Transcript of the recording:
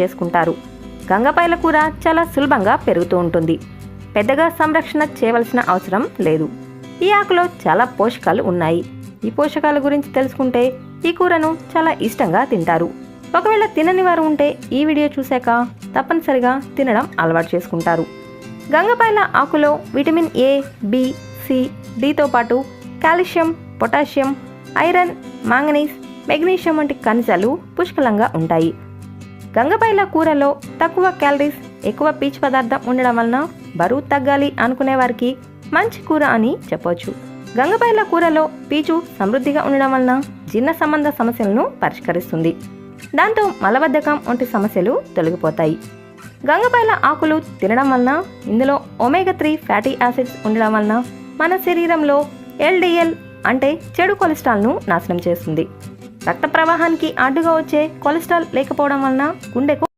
చేసుకుంటారు. గంగపాయల కూర చాలా సులభంగా పెరుగుతూ ఉంటుంది. పెద్దగా సంరక్షణ చేయవలసిన అవసరం లేదు. ఈ ఆకులో చాలా పోషకాలు ఉన్నాయి. ఈ పోషకాల గురించి తెలుసుకుంటే ఈ కూరను చాలా ఇష్టంగా తింటారు. ఒకవేళ తినని వారు ఉంటే ఈ వీడియో చూశాక తప్పనిసరిగా తినడం అలవాటు చేసుకుంటారు. గంగపాయల ఆకులో విటమిన్ ఏ బి సి డితో పాటు calcium potassium iron manganese magnesium వంటి ఖనిజాలు పుష్కలంగా ఉంటాయి. గంగబైల కూరలో తక్కువ క్యాలరీస్ ఎక్కువ పీచు పదార్థం ఉండడం వలన బరువు తగ్గాలి అనుకునే వారికి మంచి కూర అని చెప్పవచ్చు గంగబైల కూరలో పీచు సమృద్ధిగా ఉండడం వలన జీర్ణ సంబంధ సమస్యలను పరిష్కరిస్తుంది. దాంతో మలబద్ధకం వంటి సమస్యలు తొలగిపోతాయి. గంగపైల ఆకులు తినడం వలన ఇందులో ఒమేగా త్రీ ఫ్యాటీ యాసిడ్స్ ఉండడం వలన మన శరీరంలో ఎల్డిఎల్ అంటే చెడు కొలెస్ట్రాల్ను నాశనం చేస్తుంది. రక్త ప్రవాహానికి అడ్డుగా వచ్చే కొలెస్ట్రాల్ లేకపోవడం వలన గుండెకు